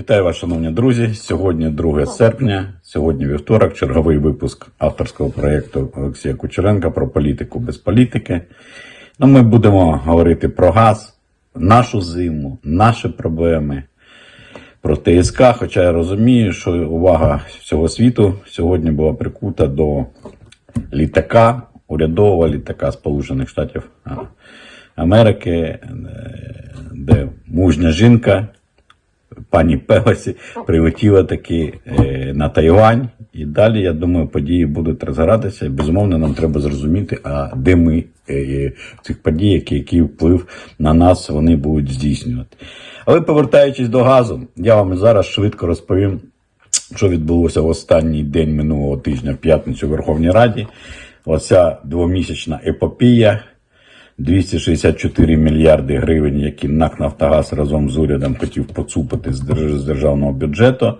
Вітаю вас, шановні друзі. Сьогодні 2 серпня, сьогодні вівторок, черговий випуск авторського проєкту Олексія Кучеренка про політику без політики. Ну, ми будемо говорити про газ, нашу зиму, наші проблеми, про ТСК. Хоча я розумію, що увага всього світу сьогодні була прикута до літака, урядового літака Сполучених Штатів Америки, е, де мужня жінка пані Пелесі прилетіла таки е, на Тайвань. І далі, я думаю, події будуть розгоратися. І безумовно, нам треба зрозуміти, а де ми е, в цих подій, які, який вплив на нас вони будуть здійснювати. Але повертаючись до газу, я вам зараз швидко розповім, що відбулося в останній день минулого тижня в п'ятницю в Верховній Раді. Оця двомісячна епопія. 264 мільярди гривень, які НАК Нафтогаз разом з урядом хотів поцупити з державного бюджету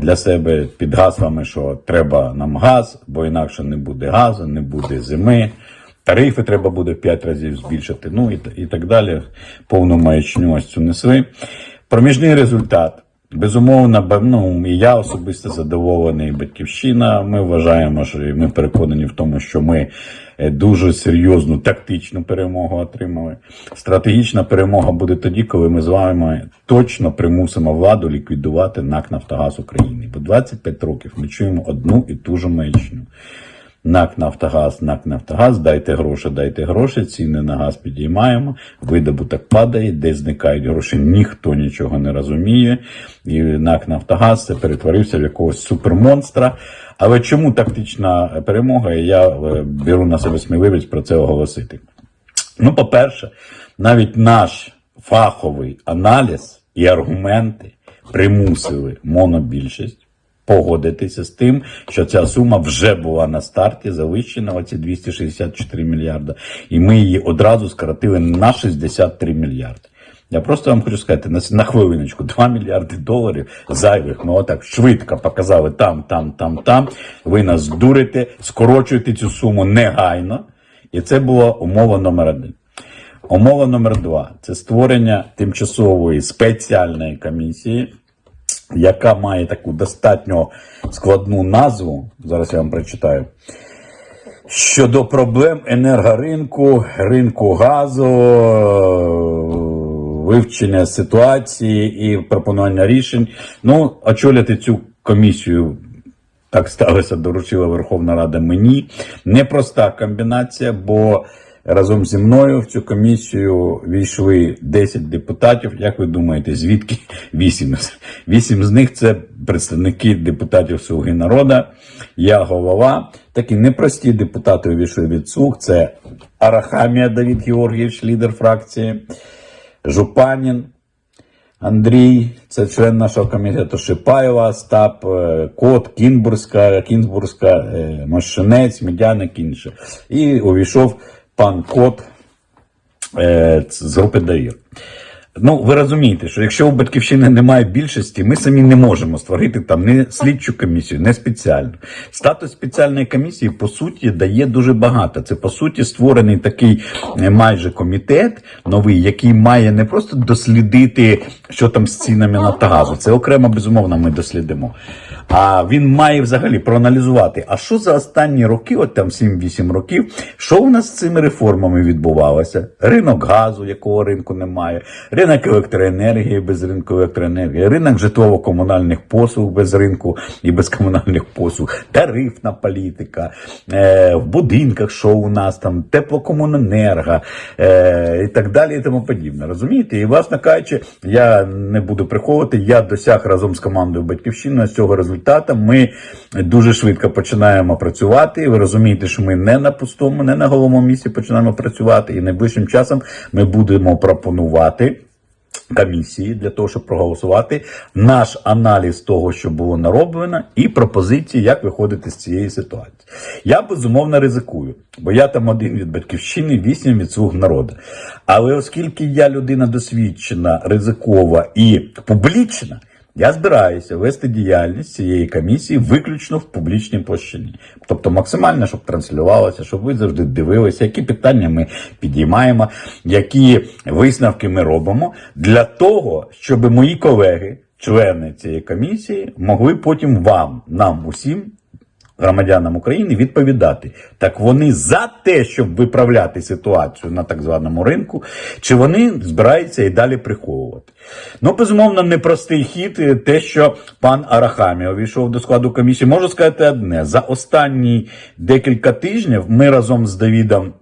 для себе під гаслами, що треба нам газ, бо інакше не буде газу, не буде зими. Тарифи треба буде 5 разів збільшити. Ну і, і так далі. Повну маячню ось цю несли. Проміжний результат. Безумовно, ну, і я особисто задоволений батьківщина. Ми вважаємо, що ми переконані в тому, що ми е, дуже серйозну тактичну перемогу отримали. Стратегічна перемога буде тоді, коли ми з вами точно примусимо владу ліквідувати НАК Нафтогаз України. Бо 25 років ми чуємо одну і ту ж маячню. НАК Нафтогаз, НАК Нафтогаз, дайте гроші, дайте гроші, ціни на газ підіймаємо, видобуток падає, де зникають гроші, ніхто нічого не розуміє. І НАК Нафтогаз це перетворився в якогось супермонстра. Але чому тактична перемога? Я е, беру на себе сміливість про це оголосити. Ну, по-перше, навіть наш фаховий аналіз і аргументи примусили монобільшість погодитися з тим, що ця сума вже була на старті завищена, оці 264 мільярда, і ми її одразу скоротили на 63 мільярди. Я просто вам хочу сказати, на, на хвилиночку 2 мільярди доларів зайвих. Ми отак швидко показали там, там, там, там. Ви нас дурите, скорочуєте цю суму негайно. І це була умова номер один. Умова номер два це створення тимчасової спеціальної комісії, яка має таку достатньо складну назву. Зараз я вам прочитаю. Щодо проблем енергоринку, ринку газу, вивчення ситуації і пропонування рішень. Ну, очолити цю комісію так сталося, доручила Верховна Рада мені. Непроста комбінація, бо разом зі мною в цю комісію війшли 10 депутатів. Як ви думаєте, звідки 8? 8 з них це представники депутатів Слуги народу. Я голова. Такі непрості депутати увійшли від слуг. Це Арахамія Давід Георгійович, лідер фракції, Жупанін, Андрій, це член нашого комітету Шипаєва, Остап, е, Кот, Кінбурська, Кінбурська, е, Мощинець, Медяник інше. І увійшов пан Кот е, з групи довір. Ну, ви розумієте, що якщо у батьківщини немає більшості, ми самі не можемо створити там не слідчу комісію, не спеціальну. Статус спеціальної комісії, по суті, дає дуже багато. Це, по суті, створений такий е, майже комітет новий, який має не просто дослідити, що там з цінами Нафтогазу. Це окремо, безумовно, ми дослідимо. А він має взагалі проаналізувати, а що за останні роки, от там 7-8 років, що у нас з цими реформами відбувалося? Ринок газу, якого ринку немає, ринок електроенергії без ринку електроенергії, ринок житлово-комунальних послуг без ринку і без комунальних послуг, тарифна політика, е, в будинках, що у нас там, теплокомуненерго е, і так далі, і тому подібне. Розумієте? І, власне кажучи, я не буду приховувати, я досяг разом з командою Батьківщини з цього результату. Ми дуже швидко починаємо працювати. Ви розумієте, що ми не на пустому, не на головному місці починаємо працювати, і найближчим часом ми будемо пропонувати. Комісії для того, щоб проголосувати наш аналіз того, що було нароблено, і пропозиції, як виходити з цієї ситуації. Я безумовно ризикую, бо я там один від батьківщини, вісім від слуг народу. Але оскільки я людина досвідчена, ризикова і публічна, я збираюся вести діяльність цієї комісії виключно в публічній площині. Тобто максимально, щоб транслювалося, щоб ви завжди дивилися, які питання ми підіймаємо, які висновки ми робимо, для того, щоб мої колеги. члени цієї комісії могли потім вам, нам усім, громадянам України, відповідати. Так вони за те, щоб виправляти ситуацію на так званому ринку, чи вони збираються і далі приховувати. Ну, безумовно, непростий хід, е, те, що пан Арахамія увійшов до складу комісії. Можу сказати одне: за останні декілька тижнів ми разом з Давідом.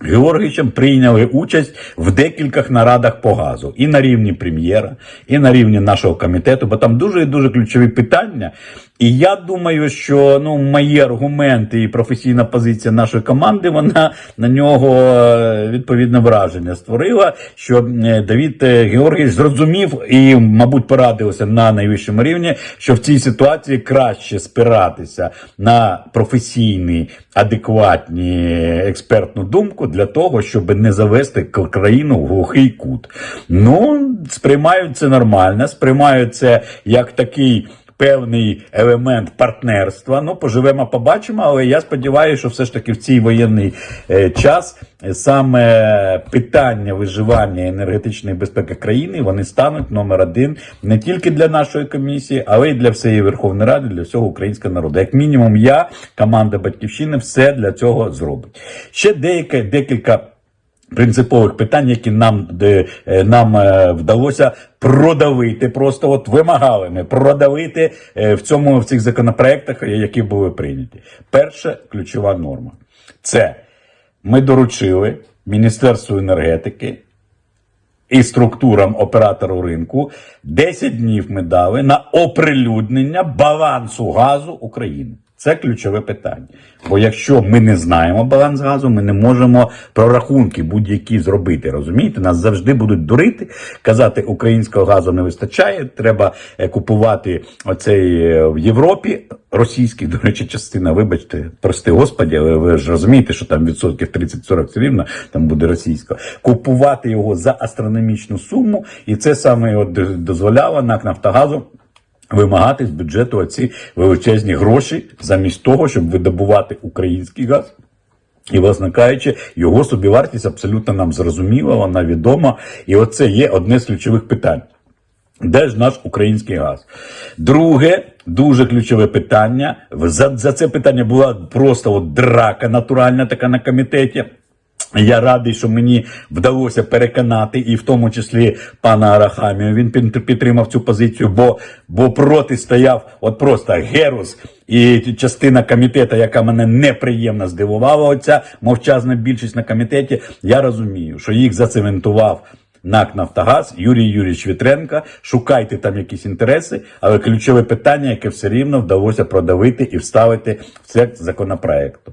Георгійовичем прийняли участь в декількох нарадах по газу і на рівні прем'єра, і на рівні нашого комітету, бо там дуже і дуже ключові питання. І я думаю, що ну мої аргументи і професійна позиція нашої команди вона на нього е, відповідне враження створила. Що е, Давід е, Георгійович зрозумів і, мабуть, порадився на найвищому рівні, що в цій ситуації краще спиратися на професійний, адекватні експертну думку для того, щоб не завести країну в глухий кут. Ну, сприймають це нормально, сприймають це як такий. Певний елемент партнерства. Ну, поживемо, побачимо, але я сподіваюся, що все ж таки в цей воєнний е, час е, саме питання виживання енергетичної безпеки країни вони стануть номер один не тільки для нашої комісії, але й для всієї Верховної Ради, для всього українського народу. Як мінімум, я, команда Батьківщини, все для цього зробить. Ще деяке, декілька. Принципових питань, які нам де, е, нам е, вдалося продавити, просто от вимагали ми продавити е, в цьому в цих законопроектах, е, які були прийняті. Перша ключова норма це ми доручили Міністерству енергетики і структурам оператору ринку 10 днів ми дали на оприлюднення балансу газу України. Це ключове питання. Бо якщо ми не знаємо баланс газу, ми не можемо прорахунки будь-які зробити. Розумієте? Нас завжди будуть дурити, казати, українського газу не вистачає, треба е, купувати оцей е, в Європі. Російський, до речі, частина, вибачте, прости господі, але ви ж розумієте, що там відсотків 30-40 все рівно там буде російська. Купувати його за астрономічну суму, і це саме от дозволяло НАК Нафтогазу вимагати з бюджету оці величезні гроші замість того, щоб видобувати український газ. І, власне кажучи, його собівартість абсолютно нам зрозуміла, вона відома. І оце є одне з ключових питань. Де ж наш український газ? Друге, дуже ключове питання. За, за це питання була просто от драка натуральна така на комітеті. Я радий, що мені вдалося переконати, і в тому числі пана Арахамію. Він підтримав цю позицію, бо, бо проти стояв от просто Герус і частина комітету, яка мене неприємно здивувала. Оця мовчазна більшість на комітеті. Я розумію, що їх зацементував НАК Нафтогаз, Юрій Юрійович Вітренка. Шукайте там якісь інтереси, але ключове питання, яке все рівно вдалося продавити і вставити в текст законопроекту.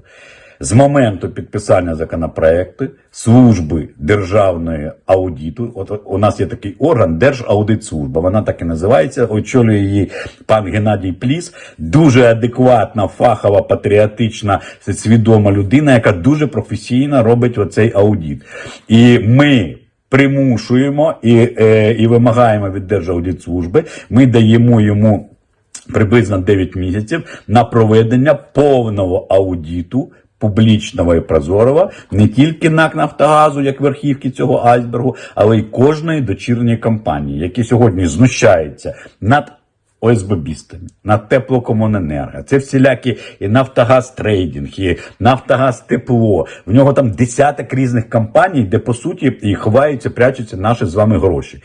З моменту підписання законопроекту служби державної аудиту, от у нас є такий орган Держаудитслужба, вона так і називається. Очолює її пан Геннадій Пліс, дуже адекватна, фахова, патріотична, свідома людина, яка дуже професійно робить оцей аудит. І ми примушуємо і, е, і вимагаємо від Держаудитслужби, ми даємо йому приблизно 9 місяців на проведення повного аудиту. Публічного і прозорого не тільки НАК Нафтогазу, як верхівки цього айсбергу, але й кожної дочірньої компанії, які сьогодні знущаються над ОСББістами, над теплокомуненерго. Це всілякі і Нафтогаз трейдинг, і Нафтогаз тепло. В нього там десяток різних компаній, де по суті і ховаються, прячуться наші з вами гроші.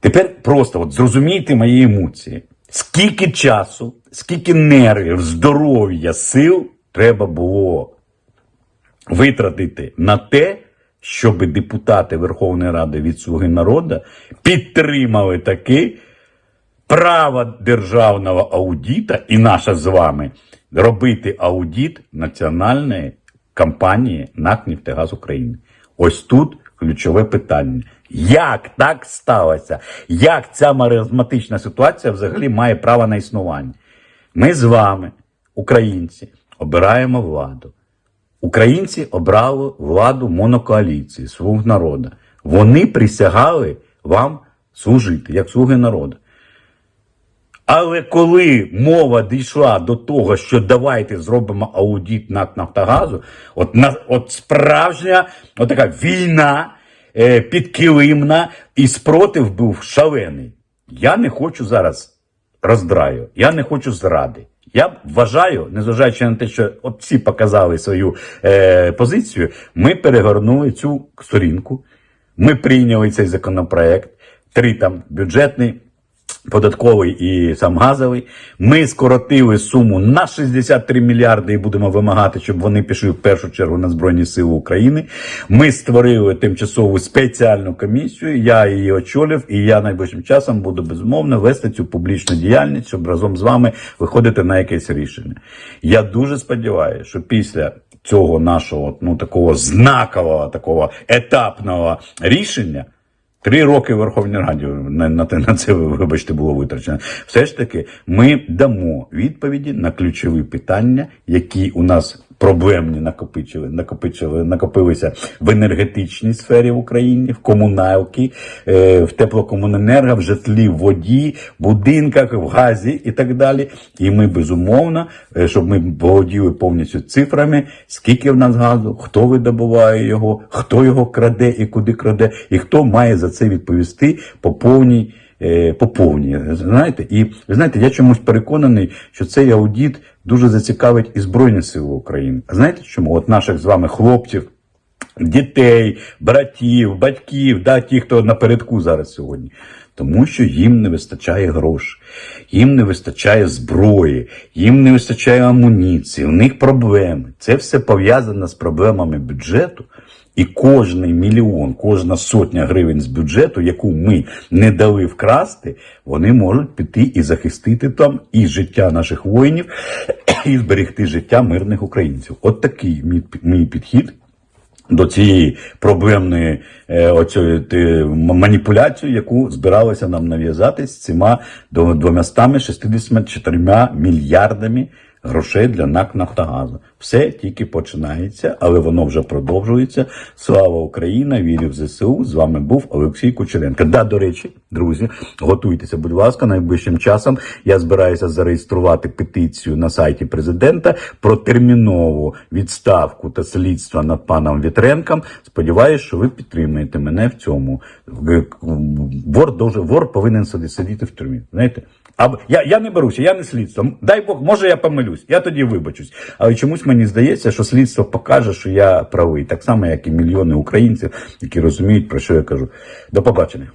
Тепер просто от зрозумійте мої емоції. Скільки часу, скільки нервів, здоров'я, сил треба було витратити на те, щоб депутати Верховної Ради від Слуги народу підтримали таки право державного аудита і наша з вами робити аудит національної компанії НАК «Нефтегаз України. Ось тут ключове питання. Як так сталося? Як ця маразматична ситуація взагалі має право на існування? Ми з вами, українці, обираємо владу. Українці обрали владу монокоаліції, слуг народу. Вони присягали вам служити, як слуги народу. Але коли мова дійшла до того, що давайте зробимо аудит НАК Нафтогазу, от, на, от справжня от така війна е, підкилимна, і спротив був шалений. Я не хочу зараз роздраю, я не хочу зради. Я вважаю, незважаючи на те, що всі показали свою е, позицію, ми перегорнули цю сторінку, ми прийняли цей законопроект, три там бюджетний, податковий і сам газовий. Ми скоротили суму на 63 мільярди і будемо вимагати, щоб вони пішли в першу чергу на Збройні Сили України. Ми створили тимчасову спеціальну комісію. Я її очолив, і я найближчим часом буду безумовно вести цю публічну діяльність, щоб разом з вами виходити на якесь рішення. Я дуже сподіваюся, що після цього нашого ну такого знакового, такого етапного рішення. Три роки Верховній Раді на, на, на це, вибачте, було витрачено. Все ж таки, ми дамо відповіді на ключові питання, які у нас проблемні накопичили, накопичили, накопилися в енергетичній сфері в Україні, в комуналці, е, в теплокомуненерго, в житлі, в воді, в будинках, в газі і так далі. І ми безумовно, е, щоб ми володіли повністю цифрами, скільки в нас газу, хто видобуває його, хто його краде і куди краде, і хто має за це відповісти по повній. е, По знаєте, і ви знаєте, я чомусь переконаний, що цей аудіт дуже зацікавить і Збройні Сили України. А знаєте чому? От наших з вами хлопців, дітей, братів, батьків, да, ті, хто напередку зараз сьогодні. Тому що їм не вистачає грошей, їм не вистачає зброї, їм не вистачає амуніції, у них проблеми. Це все пов'язано з проблемами бюджету. І кожний мільйон, кожна сотня гривень з бюджету, яку ми не дали вкрасти, вони можуть піти і захистити там і життя наших воїнів, і зберегти життя мирних українців. От такий мій, підхід до цієї проблемної е, ти, м- маніпуляції, яку збиралися нам нав'язати з цими до- 264 мільярдами грошей для НАК Нафтогазу. Все тільки починається, але воно вже продовжується. Слава Україна! Вірю в ЗСУ. З вами був Олексій Кучеренко. Да, до речі, друзі, готуйтеся, будь ласка, найближчим часом я збираюся зареєструвати петицію на сайті президента про термінову відставку та слідство над паном Вітренком. Сподіваюсь, що ви підтримуєте мене в цьому. Вор дуже вор повинен сидіти в тюрмі. Знаєте? А я, я не беруся, я не слідство. Дай Бог, може я помилюсь, я тоді вибачусь. Але чомусь мені здається, що слідство покаже, що я правий, так само, як і мільйони українців, які розуміють, про що я кажу. До побачення.